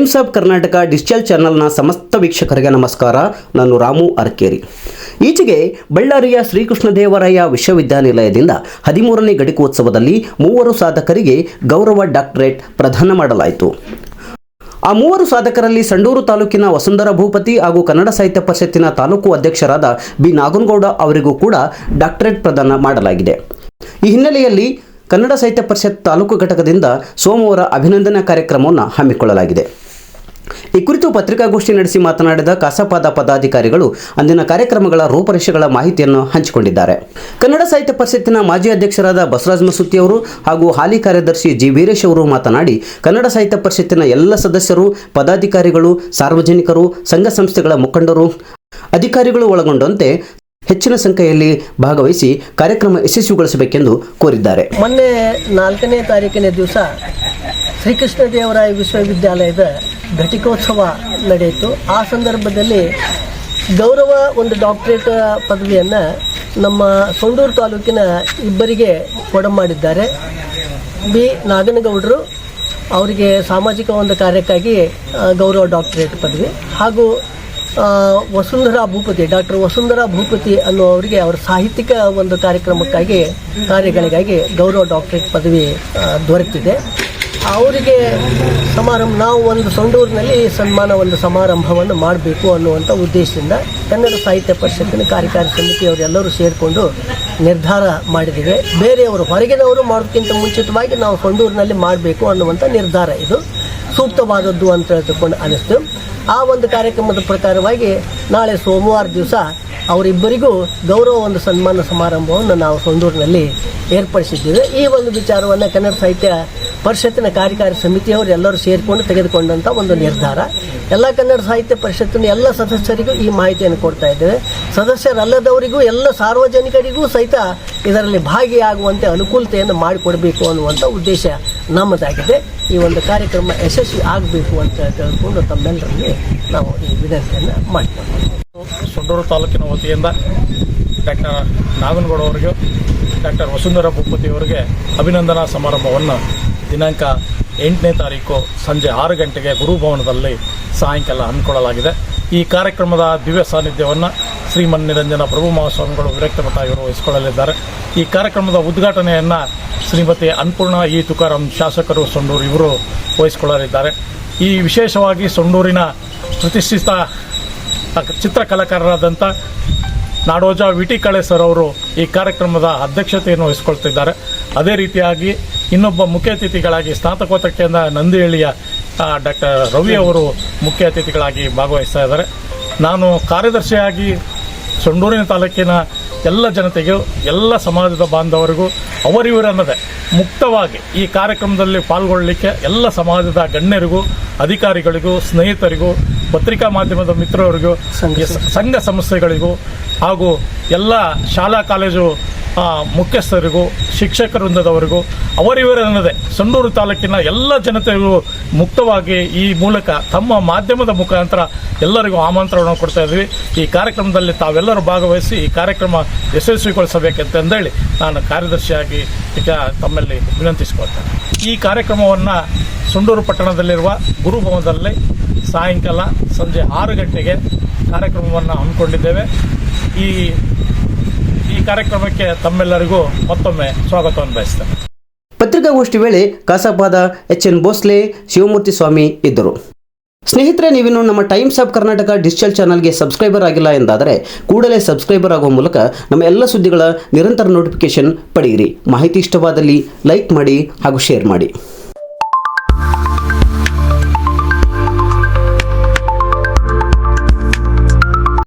Times of Karnataka digital ಚಾನೆಲ್ನ ಸಮಸ್ತ ವೀಕ್ಷಕರಿಗೆ ನಮಸ್ಕಾರ. ನಾನು ರಾಮು ಅರ್ಕೇರಿ. ಈಚೆಗೆ ಬಳ್ಳಾರಿಯ ಶ್ರೀಕೃಷ್ಣದೇವರಾಯ ವಿಶ್ವವಿದ್ಯಾನಿಲಯದಿಂದ ಹದಿಮೂರನೇ ಘಟಿಕೋತ್ಸವದಲ್ಲಿ ಮೂವರು ಸಾಧಕರಿಗೆ ಗೌರವ ಡಾಕ್ಟರೇಟ್ ಪ್ರದಾನ ಮಾಡಲಾಯಿತು. ಆ ಮೂವರು ಸಾಧಕರಲ್ಲಿ ಸಂಡೂರು ತಾಲೂಕಿನ ವಸುಂಧರ ಭೂಪತಿ ಹಾಗೂ ಕನ್ನಡ ಸಾಹಿತ್ಯ ಪರಿಷತ್ತಿನ ತಾಲೂಕು ಅಧ್ಯಕ್ಷರಾದ ಬಿ. ನಾಗನಗೌಡ ಅವರಿಗೂ ಕೂಡ ಡಾಕ್ಟರೇಟ್ ಪ್ರದಾನ ಮಾಡಲಾಗಿದೆ. ಈ ಹಿನ್ನೆಲೆಯಲ್ಲಿ ಕನ್ನಡ ಸಾಹಿತ್ಯ ಪರಿಷತ್ ತಾಲೂಕು ಘಟಕದಿಂದ ಸೋಮವಾರ ಅಭಿನಂದನಾ ಕಾರ್ಯಕ್ರಮವನ್ನು ಹಮ್ಮಿಕೊಳ್ಳಲಾಗಿದೆ. ಈ ಕುರಿತು ಪತ್ರಿಕಾಗೋಷ್ಠಿ ನಡೆಸಿ ಮಾತನಾಡಿದ ಕಸಪಾದ ಪದಾಧಿಕಾರಿಗಳು ಅಂದಿನ ಕಾರ್ಯಕ್ರಮಗಳ ರೂಪರೇಷೆಗಳ ಮಾಹಿತಿಯನ್ನು ಹಂಚಿಕೊಂಡಿದ್ದಾರೆ. ಕನ್ನಡ ಸಾಹಿತ್ಯ ಪರಿಷತ್ತಿನ ಮಾಜಿ ಅಧ್ಯಕ್ಷರಾದ ಬಸವರಾಜ ಮಸೂತಿ ಅವರು ಹಾಗೂ ಹಾಲಿ ಕಾರ್ಯದರ್ಶಿ ಜಿ ವೀರೇಶ್ ಅವರು ಮಾತನಾಡಿ, ಕನ್ನಡ ಸಾಹಿತ್ಯ ಪರಿಷತ್ತಿನ ಎಲ್ಲ ಸದಸ್ಯರು, ಪದಾಧಿಕಾರಿಗಳು, ಸಾರ್ವಜನಿಕರು, ಸಂಘ ಸಂಸ್ಥೆಗಳ ಮುಖಂಡರು, ಅಧಿಕಾರಿಗಳು ಒಳಗೊಂಡಂತೆ ಹೆಚ್ಚಿನ ಸಂಖ್ಯೆಯಲ್ಲಿ ಭಾಗವಹಿಸಿ ಕಾರ್ಯಕ್ರಮ ಯಶಸ್ವಿಗೊಳಿಸಬೇಕೆಂದು ಕೋರಿದ್ದಾರೆ. ಮೊನ್ನೆ ನಾಲ್ಕನೇ ತಾರೀಕಿನ ದಿವಸ ಶ್ರೀಕೃಷ್ಣ ದೇವರಾಯ ವಿಶ್ವವಿದ್ಯಾಲಯದ ಘಟಿಕೋತ್ಸವ ನಡೆಯಿತು. ಆ ಸಂದರ್ಭದಲ್ಲಿ ಗೌರವ ಒಂದು ಡಾಕ್ಟರೇಟ್ ಪದವಿಯನ್ನು ನಮ್ಮ ಸೊಂಡೂರು ತಾಲೂಕಿನ ಇಬ್ಬರಿಗೆ ಕೊಡಮಾಡಿದ್ದಾರೆ ಬಿ. ನಾಗನಗೌಡರು ಅವರಿಗೆ ಸಾಮಾಜಿಕ ಒಂದು ಕಾರ್ಯಕ್ಕಾಗಿ ಗೌರವ ಡಾಕ್ಟರೇಟ್ ಪದವಿ. ಹಾಗೂ ವಸುಂಧರಾ ಭೂಪತಿ, ಡಾಕ್ಟರ್ ವಸುಂಧರಾ ಭೂಪತಿ ಅನ್ನುವರಿಗೆ ಅವರ ಸಾಹಿತ್ಯಿಕ ಒಂದು ಕಾರ್ಯಕ್ರಮಕ್ಕಾಗಿ, ಕಾರ್ಯಗಳಿಗಾಗಿ ಗೌರವ ಡಾಕ್ಟರೇಟ್ ಪದವಿ ದೊರೆತಿದೆ. ಅವರಿಗೆ ಸಮಾರಂಭ, ನಾವು ಒಂದು ಸೊಂಡೂರಿನಲ್ಲಿ ಸನ್ಮಾನ, ಒಂದು ಸಮಾರಂಭವನ್ನು ಮಾಡಬೇಕು ಅನ್ನುವಂಥ ಉದ್ದೇಶದಿಂದ ಕನ್ನಡ ಸಾಹಿತ್ಯ ಪರಿಷತ್ತಿನ ಕಾರ್ಯಕಾರಿ ಸಮಿತಿಯವರೆಲ್ಲರೂ ಸೇರಿಕೊಂಡು ನಿರ್ಧಾರ ಮಾಡಿದ್ದೇವೆ. ಬೇರೆಯವರು ಹೊರಗಿನವರು ಮಾಡೋದಕ್ಕಿಂತ ಮುಂಚಿತವಾಗಿ ನಾವು ಸೊಂಡೂರಿನಲ್ಲಿ ಮಾಡಬೇಕು ಅನ್ನುವಂಥ ನಿರ್ಧಾರ ಇದು. ಸೂಕ್ತವಾದದ್ದು ಅಂತ ತಿಳ್ಕೊಂಡು ಅನಿಸ್ತು ಆ ಒಂದು ಕಾರ್ಯಕ್ರಮದ ಪ್ರಕಾರವಾಗಿ ನಾಳೆ ಸೋಮವಾರ ದಿವಸ ಅವರಿಬ್ಬರಿಗೂ ಗೌರವ ಒಂದು ಸನ್ಮಾನ ಸಮಾರಂಭವನ್ನು ನಾವು ಸೊಂಡೂರಿನಲ್ಲಿ ಏರ್ಪಡಿಸಿದ್ದೇವೆ. ಈ ಒಂದು ವಿಚಾರವನ್ನು ಕನ್ನಡ ಸಾಹಿತ್ಯ ಪರಿಷತ್ತಿನ ಕಾರ್ಯಕಾರಿ ಸಮಿತಿಯವರು ಎಲ್ಲರೂ ಸೇರಿಕೊಂಡು ತೆಗೆದುಕೊಂಡಂಥ ಒಂದು ನಿರ್ಧಾರ. ಎಲ್ಲ ಕನ್ನಡ ಸಾಹಿತ್ಯ ಪರಿಷತ್ತಿನ ಎಲ್ಲ ಸದಸ್ಯರಿಗೂ ಈ ಮಾಹಿತಿಯನ್ನು ಕೊಡ್ತಾ ಇದ್ದೇವೆ. ಸದಸ್ಯರಲ್ಲದವರಿಗೂ, ಎಲ್ಲ ಸಾರ್ವಜನಿಕರಿಗೂ ಸಹಿತ ಇದರಲ್ಲಿ ಭಾಗಿಯಾಗುವಂತೆ ಅನುಕೂಲತೆಯನ್ನು ಮಾಡಿಕೊಡಬೇಕು ಅನ್ನುವಂಥ ಉದ್ದೇಶ ನಮ್ಮದಾಗಿದೆ. ಈ ಒಂದು ಕಾರ್ಯಕ್ರಮ ಯಶಸ್ವಿ ಆಗಬೇಕು ಅಂತ ತಿಳ್ಕೊಂಡು ತಮ್ಮೆಲ್ಲರಲ್ಲಿ ನಾವು ಈ ವಿನಂತಿಯನ್ನು ಮಾಡಿಕೊಳ್ತೀವಿ ಸೊಂಡೂರು ತಾಲೂಕಿನ ವತಿಯಿಂದ ಡಾಕ್ಟರ್ ನಾಗನಗೌಡ ಅವರಿಗೂ ಡಾಕ್ಟರ್ ವಸುಂಧರ ಭೂಪತಿ ಅವರಿಗೆ ಅಭಿನಂದನಾ ಸಮಾರಂಭವನ್ನು ದಿನಾಂಕ ಎಂಟನೇ ತಾರೀಕು ಸಂಜೆ ಆರು ಗಂಟೆಗೆ ಗುರುಭವನದಲ್ಲಿ ಸಾಯಂಕಾಲ ಹಮ್ಮಿಕೊಳ್ಳಲಾಗಿದೆ. ಈ ಕಾರ್ಯಕ್ರಮದ ದಿವ್ಯ ಸಾನ್ನಿಧ್ಯವನ್ನು ಶ್ರೀಮನ್ ನಿರಂಜನ ಪ್ರಭು ಮಹಾಸ್ವಾಮಿಗಳು ವಿರಕ್ತ ಮಠ ಇವರು ವಹಿಸಿಕೊಳ್ಳಲಿದ್ದಾರೆ ಈ ಕಾರ್ಯಕ್ರಮದ ಉದ್ಘಾಟನೆಯನ್ನು ಶ್ರೀಮತಿ ಅನ್ನಪೂರ್ಣ ಇ ತುಕಾರಾಮ್ ಶಾಸಕರು ಸೊಂಡೂರು ಇವರು ವಹಿಸಿಕೊಳ್ಳಲಿದ್ದಾರೆ. ಈ ವಿಶೇಷವಾಗಿ ಸೊಂಡೂರಿನ ಪ್ರತಿಷ್ಠಿತ ಚಿತ್ರಕಲಾಕಾರರಾದಂಥ Nadoja V T Kale sir ಅವರು ಈ ಕಾರ್ಯಕ್ರಮದ ಅಧ್ಯಕ್ಷತೆಯನ್ನು ವಹಿಸಿಕೊಳ್ತಿದ್ದಾರೆ. ಅದೇ ರೀತಿಯಾಗಿ ಇನ್ನೊಬ್ಬ ಮುಖ್ಯ ಅತಿಥಿಗಳಾಗಿ ಸ್ನಾತಕೋತ್ತರದಿಂದ ನಂದಿಹಳ್ಳಿಯ ಡಾಕ್ಟರ್ ರವಿ ಅವರು ಮುಖ್ಯ ಅತಿಥಿಗಳಾಗಿ ಭಾಗವಹಿಸ್ತಾ ಇದ್ದಾರೆ. ನಾನು ಕಾರ್ಯದರ್ಶಿಯಾಗಿ ಸೊಂಡೂರಿನ ತಾಲೂಕಿನ ಎಲ್ಲ ಜನತೆಗೂ ಎಲ್ಲ ಸಮಾಜದ ಬಾಂಧವರಿಗೂ ಅವರಿವರನ್ನದೇ ಮುಕ್ತವಾಗಿ ಈ ಕಾರ್ಯಕ್ರಮದಲ್ಲಿ ಪಾಲ್ಗೊಳ್ಳಲಿಕ್ಕೆ ಎಲ್ಲ ಸಮಾಜದ ಗಣ್ಯರಿಗೂ ಅಧಿಕಾರಿಗಳಿಗೂ ಸ್ನೇಹಿತರಿಗೂ ಪತ್ರಿಕಾ ಮಾಧ್ಯಮದ ಮಿತ್ರರಿಗೂ ಸಂಘ ಸಂಸ್ಥೆಗಳಿಗೂ ಹಾಗೂ ಎಲ್ಲ ಶಾಲಾ ಕಾಲೇಜು ಮುಖ್ಯಸ್ಥರಿಗೂ ಶಿಕ್ಷಕ ವೃಂದದವರಿಗೂ, ಅವರಿವರನ್ನದೇ ಸಂಡೂರು ತಾಲೂಕಿನ ಎಲ್ಲ ಜನತೆಗೂ ಮುಕ್ತವಾಗಿ ಈ ಮೂಲಕ ತಮ್ಮ ಮಾಧ್ಯಮದ ಮುಖಾಂತರ ಎಲ್ಲರಿಗೂ ಆಮಂತ್ರಣವನ್ನು ಕೊಡ್ತಾ ಇದ್ವಿ. ಈ ಕಾರ್ಯಕ್ರಮದಲ್ಲಿ ತಾವೆಲ್ಲರೂ ಭಾಗವಹಿಸಿ ಈ ಕಾರ್ಯಕ್ರಮ ಯಶಸ್ವಿಗೊಳಿಸಬೇಕಂತಂದೇಳಿ ನಾನು ಕಾರ್ಯದರ್ಶಿಯಾಗಿ ಈಗ ತಮ್ಮಲ್ಲಿ ವಿನಂತಿಸಿಕೊಳ್ತೇನೆ. ಈ ಕಾರ್ಯಕ್ರಮವನ್ನು ಸುಂಡೂರು ಪಟ್ಟಣದಲ್ಲಿರುವ ಗುರುಭವನದಲ್ಲಿ ಸಾಯಂಕಾಲ ಸಂಜೆ ಆರು ಗಂಟೆಗೆ ಕಾರ್ಯಕ್ರಮವನ್ನು ಹಮ್ಮಿಕೊಂಡಿದ್ದೇವೆ. ಈ ಈ ಕಾರ್ಯಕ್ರಮಕ್ಕೆ ತಮ್ಮೆಲ್ಲರಿಗೂ ಮತ್ತೊಮ್ಮೆ ಸ್ವಾಗತವನ್ನು ಬಯಸ್ತೇನೆ. ಪತ್ರಿಕಾಗೋಷ್ಠಿ ವೇಳೆ ಕಸಾಪಾದ ಎಚ್ ಎನ್ ಭೋಸ್ಲೆ, ಶಿವಮೂರ್ತಿ ಸ್ವಾಮಿ ಇದ್ದರು. ಸ್ನೇಹಿತರೆ, ನೀವಿನ್ನು ನಮ್ಮ ಟೈಮ್ಸ್ ಆಫ್ ಕರ್ನಾಟಕ ಡಿಜಿಟಲ್ ಚಾನಲ್ಗೆ ಸಬ್ಸ್ಕ್ರೈಬರ್ ಆಗಿಲ್ಲ ಎಂದಾದರೆ ಕೂಡಲೇ ಸಬ್ಸ್ಕ್ರೈಬರ್ ಆಗುವ ಮೂಲಕ ನಮ್ಮ ಎಲ್ಲ ಸುದ್ದಿಗಳ ನಿರಂತರ ನೋಟಿಫಿಕೇಶನ್ ಪಡೆಯಿರಿ. ಮಾಹಿತಿ ಇಷ್ಟವಾದಲ್ಲಿ ಲೈಕ್ ಮಾಡಿ ಹಾಗೂ ಶೇರ್ ಮಾಡಿ.